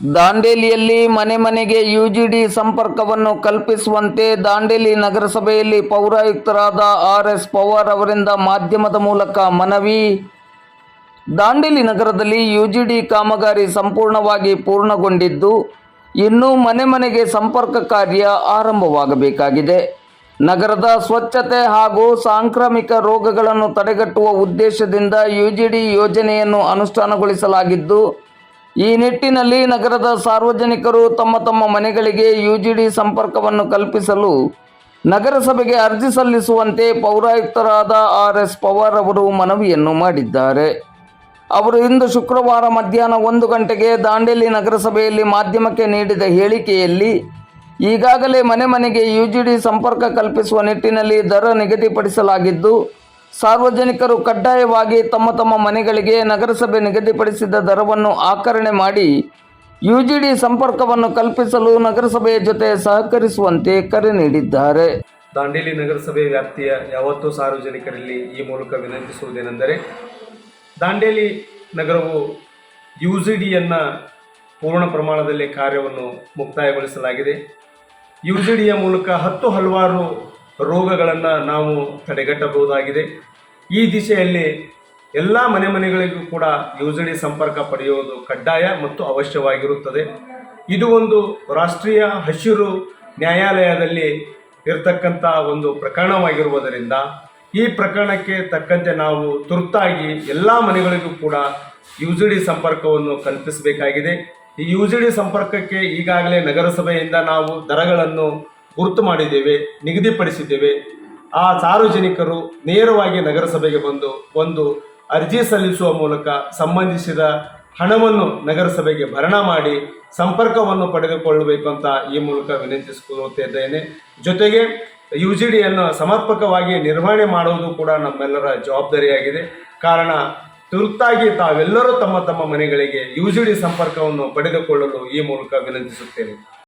ದಾಂಡೇಲಿಯಲ್ಲಿ ಮನೆ ಮನೆಗೆ ಯುಜಿಡಿ ಸಂಪರ್ಕವನ್ನು ಕಲ್ಪಿಸುವಂತೆ ದಾಂಡೇಲಿ ನಗರಸಭೆಯಲ್ಲಿ ಪೌರಾಯುಕ್ತರಾದ ಆರ್ ಎಸ್ ಪವಾರ್ ಅವರಿಂದ ಮಾಧ್ಯಮದ ಮೂಲಕ ಮನವಿ. ದಾಂಡೇಲಿ ನಗರದಲ್ಲಿ ಯುಜಿಡಿ ಕಾಮಗಾರಿ ಸಂಪೂರ್ಣವಾಗಿ ಪೂರ್ಣಗೊಂಡಿದ್ದು, ಇನ್ನೂ ಮನೆ ಮನೆಗೆ ಸಂಪರ್ಕ ಕಾರ್ಯ ಆರಂಭವಾಗಬೇಕಾಗಿದೆ. ನಗರದ ಸ್ವಚ್ಛತೆ ಹಾಗೂ ಸಾಂಕ್ರಾಮಿಕ ರೋಗಗಳನ್ನು ತಡೆಗಟ್ಟುವ ಉದ್ದೇಶದಿಂದ ಯುಜಿಡಿ ಯೋಜನೆಯನ್ನು ಅನುಷ್ಠಾನಗೊಳಿಸಲಾಗಿದ್ದು ಈ ನಿಟ್ಟಿನಲ್ಲಿ ನಗರದ ಸಾರ್ವಜನಿಕರು ತಮ್ಮ ತಮ್ಮ ಮನೆಗಳಿಗೆ ಯುಜಿಡಿ ಸಂಪರ್ಕವನ್ನು ಕಲ್ಪಿಸಲು ನಗರಸಭೆಗೆ ಅರ್ಜಿ ಸಲ್ಲಿಸುವಂತೆ ಪೌರಾಯುಕ್ತರಾದ ಆರ್ ಎಸ್ ಪವಾರ್ ಅವರು ಮನವಿಯನ್ನು ಮಾಡಿದ್ದಾರೆ. ಅವರು ಇಂದು ಶುಕ್ರವಾರ ಮಧ್ಯಾಹ್ನ ಒಂದು ಗಂಟೆಗೆ ದಾಂಡೇಲಿ ನಗರಸಭೆಯಲ್ಲಿ ಮಾಧ್ಯಮಕ್ಕೆ ನೀಡಿದ ಹೇಳಿಕೆಯಲ್ಲಿ ಈಗಾಗಲೇ ಮನೆ ಮನೆಗೆ ಯುಜಿಡಿ ಸಂಪರ್ಕ ಕಲ್ಪಿಸುವ ನಿಟ್ಟಿನಲ್ಲಿ ದರ ನಿಗದಿಪಡಿಸಲಾಗಿದ್ದು ಸಾರ್ವಜನಿಕರು ಕಡ್ಡಾಯವಾಗಿ ತಮ್ಮ ತಮ್ಮ ಮನೆಗಳಿಗೆ ನಗರಸಭೆ ನಿಗದಿಪಡಿಸಿದ ದರವನ್ನು ಆಕರಣೆ ಮಾಡಿ ಯುಜಿಡಿ ಸಂಪರ್ಕವನ್ನು ಕಲ್ಪಿಸಲು ನಗರಸಭೆಯ ಜೊತೆ ಸಹಕರಿಸುವಂತೆ ಕರೆ ನೀಡಿದ್ದಾರೆ. ದಾಂಡೇಲಿ ನಗರಸಭೆ ವ್ಯಾಪ್ತಿಯ ಯಾವತ್ತೂ ಸಾರ್ವಜನಿಕರಲ್ಲಿ ಈ ಮೂಲಕ ವಿನಂತಿಸುವುದೇನೆಂದರೆ, ದಾಂಡೇಲಿ ನಗರವು ಯು ಜಿ ಡಿಯನ್ನು ಪೂರ್ಣ ಪ್ರಮಾಣದಲ್ಲಿ ಕಾರ್ಯವನ್ನು ಮುಕ್ತಾಯಗೊಳಿಸಲಾಗಿದೆ. ಯು ಜಿ ಡಿಯ ಮೂಲಕ ಹತ್ತು ಹಲವಾರು ರೋಗಗಳನ್ನು ನಾವು ತಡೆಗಟ್ಟಬಹುದಾಗಿದೆ. ಈ ದಿಶೆಯಲ್ಲಿ ಎಲ್ಲ ಮನೆ ಮನೆಗಳಿಗೂ ಕೂಡ ಯೋಜನೆ ಸಂಪರ್ಕ ಪಡೆಯುವುದು ಕಡ್ಡಾಯ ಮತ್ತು ಅವಶ್ಯವಾಗಿರುತ್ತದೆ. ಇದು ಒಂದು ರಾಷ್ಟ್ರೀಯ ಹಸಿರು ನ್ಯಾಯಾಲಯದಲ್ಲಿ ಇರತಕ್ಕಂಥ ಒಂದು ಪ್ರಕರಣವಾಗಿರುವುದರಿಂದ ಈ ಪ್ರಕರಣಕ್ಕೆ ತಕ್ಕಂತೆ ನಾವು ತುರ್ತಾಗಿ ಎಲ್ಲ ಮನೆಗಳಿಗೂ ಕೂಡ ಯು ಜಿ ಡಿ ಸಂಪರ್ಕವನ್ನು ಕಲ್ಪಿಸಬೇಕಾಗಿದೆ. ಈ ಯು ಜಿ ಡಿ ಸಂಪರ್ಕಕ್ಕೆ ಈಗಾಗಲೇ ನಗರಸಭೆಯಿಂದ ನಾವು ದರಗಳನ್ನು ಗುರುತು ಮಾಡಿದ್ದೇವೆ, ನಿಗದಿಪಡಿಸಿದ್ದೇವೆ. ಆ ಸಾರ್ವಜನಿಕರು ನೇರವಾಗಿ ನಗರಸಭೆಗೆ ಬಂದು ಒಂದು ಅರ್ಜಿ ಸಲ್ಲಿಸುವ ಮೂಲಕ ಸಂಬಂಧಿಸಿದ ಹಣವನ್ನು ನಗರಸಭೆಗೆ ಭರಣ ಮಾಡಿ ಸಂಪರ್ಕವನ್ನು ಪಡೆದುಕೊಳ್ಳಬೇಕು ಅಂತ ಈ ಮೂಲಕ ವಿನಂತಿಸಿಕೊಳ್ಳುತ್ತಿದ್ದೇನೆ. ಜೊತೆಗೆ ಯು ಜಿ ಡಿಯನ್ನು ಸಮರ್ಪಕವಾಗಿ ನಿರ್ವಹಣೆ ಮಾಡುವುದು ಕೂಡ ನಮ್ಮೆಲ್ಲರ ಜವಾಬ್ದಾರಿಯಾಗಿದೆ. ಕಾರಣ, ತುರ್ತಾಗಿ ತಾವೆಲ್ಲರೂ ತಮ್ಮ ತಮ್ಮ ಮನೆಗಳಿಗೆ ಯು ಜಿ ಡಿ ಸಂಪರ್ಕವನ್ನು ಪಡೆದುಕೊಳ್ಳಲು ಈ ಮೂಲಕ ವಿನಂತಿಸುತ್ತೇನೆ.